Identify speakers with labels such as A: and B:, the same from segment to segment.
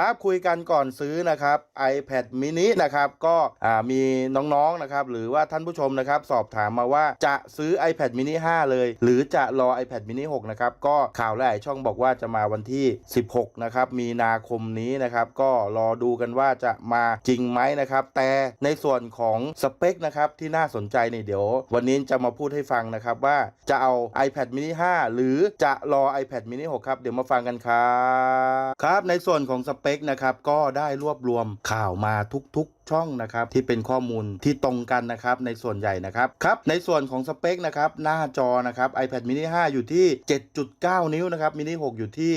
A: ครับคุยกันก่อนซื้อนะครับ iPad mini นะครับก็มีน้องๆนะครับหรือว่าท่านผู้ชมนะครับสอบถามมาว่าจะซื้อ iPad mini 5 เลย หรือจะรอ iPad mini 6 นะครับ ก็ข่าวหลายช่องบอกว่าจะมาวันที่ 16 นะครับมีนาคมนี้นะครับก็รอดูกันว่าจะมาจริงไหมนะครับ แต่ในส่วนของสเปคนะครับที่น่าสนใจนี่เดี๋ยว วันนี้จะมาพูดให้ฟังนะครับว่าจะเอา iPad mini 5 หรือจะรอ iPad mini 6 ครับ เดี๋ยวมาฟังกันครับครับในส่วนของสเปสเปกนะครับก็ได้รวบรวมข่าวมาทุกๆช่องนะครับที่เป็นข้อมูลที่ตรงกันนะครับในส่วนใหญ่นะครับครับในส่วนของสเปคนะครับหน้าจอนะครับ iPad mini 5 อยู่ที่ 7.9 นิ้วนะครับ mini 6 อยู่ที่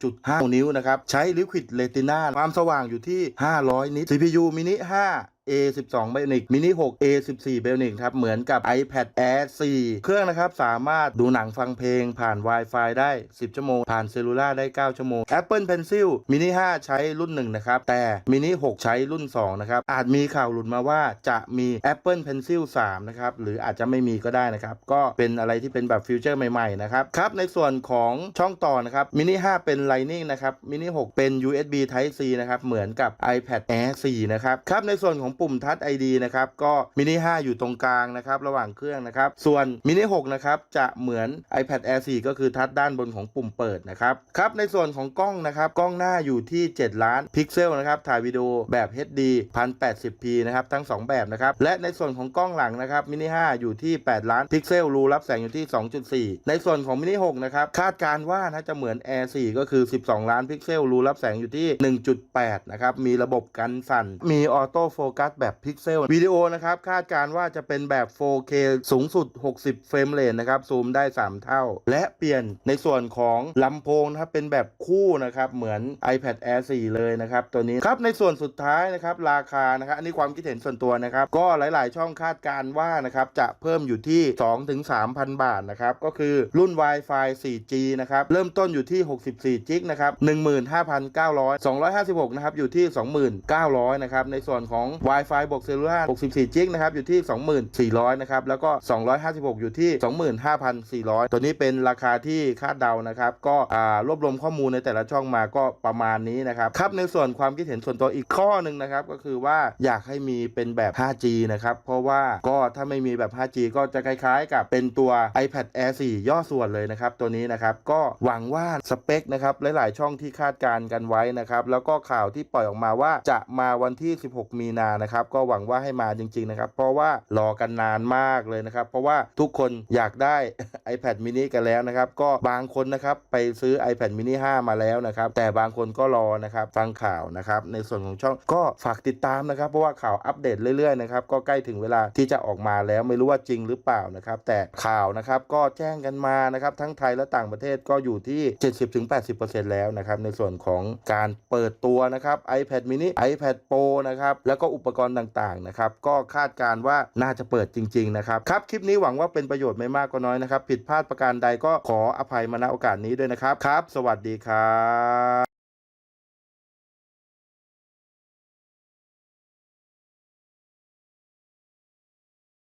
A: 8.5 นิ้วนะครับใช้ Liquid Retina ความสว่างอยู่ที่ 500 นิต CPU mini 5 A12 Bionic mini 6 A14 Bionic ครับ เหมือนกับ iPad Air 4 เครื่องนะครับ สามารถดูหนังฟังเพลงผ่าน Wi-Fi ได้ 10 ชั่วโมง ผ่านเซลลูล่าได้ 9 ชั่วโมง Apple Pencil mini 5 ใช้รุ่น 1 นะครับ แต่ mini 6 ใช้รุ่น 2 นะครับ อาจมีข่าวหลุดมาว่าจะมี Apple Pencil 3 นะครับ หรืออาจจะไม่มีก็ได้นะครับ ก็เป็นอะไรที่เป็นแบบฟิวเจอร์ใหม่ ๆ นะครับ ครับ ในส่วนของช่องต่อนะครับ mini 5 เป็น Lightning นะครับ mini 6 เป็น USB Type C นะครับ เหมือนกับ iPad Air 4 นะครับ ครับ ในส่วนของปุ่มทัช ID นะครับก็มินิ5อยู่ตรงกลางนะครับระหว่างเครื่องนะครับส่วนมินิ6นะครับจะเหมือน iPad Air 4 ก็คือทัชด้านบนของปุ่มเปิดนะครับครับในส่วนของกล้องนะครับกล้องหน้าอยู่ที่ 7 ล้านพิกเซลนะครับถ่ายวิดีโอแบบ HD 1080p นะครับทั้ง 2 แบบนะครับและในส่วนของกล้องหลังนะครับมินิ5อยู่ที่ 8 ล้านพิกเซลรูรับแสงอยู่ที่ 2.4 ในส่วนของมินิ6นะครับคาดการว่าน่าจะเหมือน Air 4 ก็คือ 12 ล้านพิกเซลรูรับแสงอยู่ที่ 1.8 นะครับมีระบบกันสั่น มีออโต้โฟกัสแบบพิกเซลวิดีโอนะครับคาดการว่าจะเป็นแบบ 4K สูงสุด 60 เฟรมเรทนะครับซูมได้ 3 เท่า และเปลี่ยนในส่วนของลำโพงนะครับเป็นแบบคู่นะครับเหมือน iPad Air 4 เลยนะครับตัวนี้ครับในส่วนสุดท้ายนะครับราคานะครับอันนี้ความคิดเห็นส่วนตัวนะครับก็หลาย ๆ ช่องคาดการว่านะครับจะเพิ่มอยู่ที่ 2-3,000 บาทนะครับก็คือรุ่น Wi-Fi 4G นะครับเริ่มต้นอยู่ที่ 64จิกนะครับ15,900 256นะครับอยู่ที่ 29,000นะครับในส่วนของ Wi-Fi บวกเซลลูล่า64 จิกนะครับอยู่ที่ 24,000 นะครับ แล้วก็ 256 อยู่ที่ 25,400 ตัวนี้เป็นราคาที่คาดเดานะครับ ก็อ่ารวบรวมข้อมูลในแต่ละช่องมาก็ประมาณนี้นะครับครับในส่วนความคิดเห็นส่วนตัวอีกข้อหนึ่งนะครับ ก็คือว่าอยากให้มีเป็นแบบ 5G นะครับ เพราะว่าก็ถ้าไม่มีแบบ 5G ก็จะคล้ายๆ กับเป็นตัว iPad Air 4 ย่อส่วนเลยนะครับ ตัวนี้นะครับ ก็หวังว่าสเปคนะครับ หลายๆ ช่องที่คาดการณ์กันไว้นะครับ แล้วก็ข่าวที่ปล่อยออกมาว่าจะมาวันที่ 16 มีนานะครับ ก็หวังว่าให้มาจริงๆนะครับ เพราะว่ารอกันนานมากเลยนะครับ เพราะว่าทุกคนอยากได้ iPad mini กันแล้วนะครับ ก็บางคนนะครับไปซื้อ iPad mini 5 มาแล้วนะครับ แต่บางคนก็รอนะครับฟังข่าวนะครับ ในส่วนของช่องก็ฝากติดตามนะครับ เพราะว่าข่าวอัปเดตเรื่อยๆนะครับ ก็ใกล้ถึงเวลาที่จะออกมาแล้วไม่รู้ว่าจริงหรือเปล่านะครับ แต่ข่าวนะครับก็แจ้งกันมานะครับ ทั้งไทยและต่างประเทศก็อยู่ที่ 70-80%แล้วนะครับ ในส่วนของการเปิดตัวนะครับ iPad mini iPad Pro นะครับ แล้วก็อุปปกรณ์ต่างๆนะครับก็คาดการณ์ว่าน่าจะเปิดจริงๆนะครับครับคลิปนี้หวังว่าเป็นประโยชน์ไม่มากก็น้อยนะครับผิดพลาดประการใดก็ขออภัยมาณโอกาสนี้ด้วยนะครับครับ สวัสดีครับ